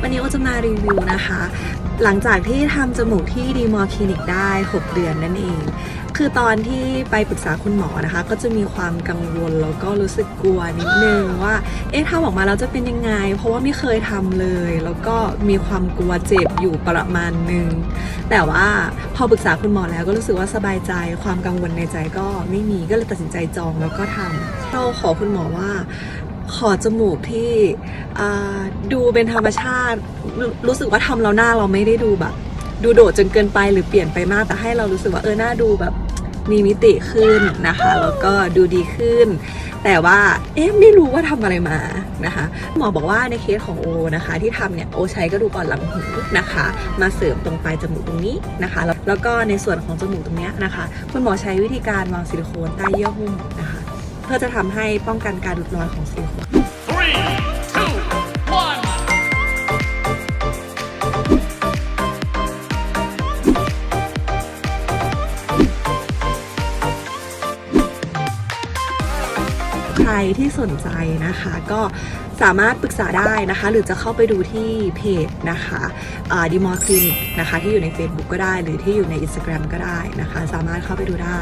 วันนี้โอจะมารีวิวนะคะ หลังจากที่ทำจมูกที่ดีมอร์คลินิกได้ 6 เดือนนั่นเอง คือตอนที่ไปปรึกษาคุณหมอนะคะ ก็จะมีความกังวลแล้วก็รู้สึกกลัวนิดนึงว่า เอ๊ะถ้าออกมาแล้วจะเป็นยังไง เพราะว่าไม่เคยทำเลย แล้วก็มีความกลัวเจ็บอยู่ประมาณนึง แต่ว่าพอปรึกษาคุณหมอแล้วก็รู้สึกว่าสบายใจ ความกังวลในใจก็ไม่มีก็เลยตัดสินใจจองแล้วก็ทำเราขอคุณหมอว่า ขอจมูกที่ดูเป็นธรรมชาติรรู้สึกว่าทำแล้วหน้าเราไม่ได้ดูแบบ ดูโดดจนเกินไปหรือเปลี่ยนไปมาก แต่ให้เรารู้สึกว่าเออหน้าดูแบบมีมิติขึ้นนะคะแล้วก็ดูดีขึ้น แต่ว่าเอ๊ะไม่รู้ว่าทำอะไรมานะคะ หมอบอกว่าในเคสของโอนะคะ ที่ทำเนี่ยโอใช้กระดูกอ่อนหลังหูนะคะ มาเสริมตรงปลายจมูกตรงนี้นะคะ แล้วแล้วก็ในส่วนของจมูกตรงเนี้ยนะคะ คุณหมอใช้วิธีการวางซิลิโคนใต้เยื่อหุ้มนะคะ เพื่อจะทำให้ป้องกันการหลุดลอยของซิลิโคน Three, two, one. ใครที่สนใจนะคะก็สามารถปรึกษาได้นะคะ หรือจะเข้าไปดูที่เพจนะคะดีมอร์คลินิกนะคะ ที่อยู่ใน Facebook ก็ได้ หรือที่อยู่ใน Instagram ก็ได้นะคะ สามารถเข้าไปดูได้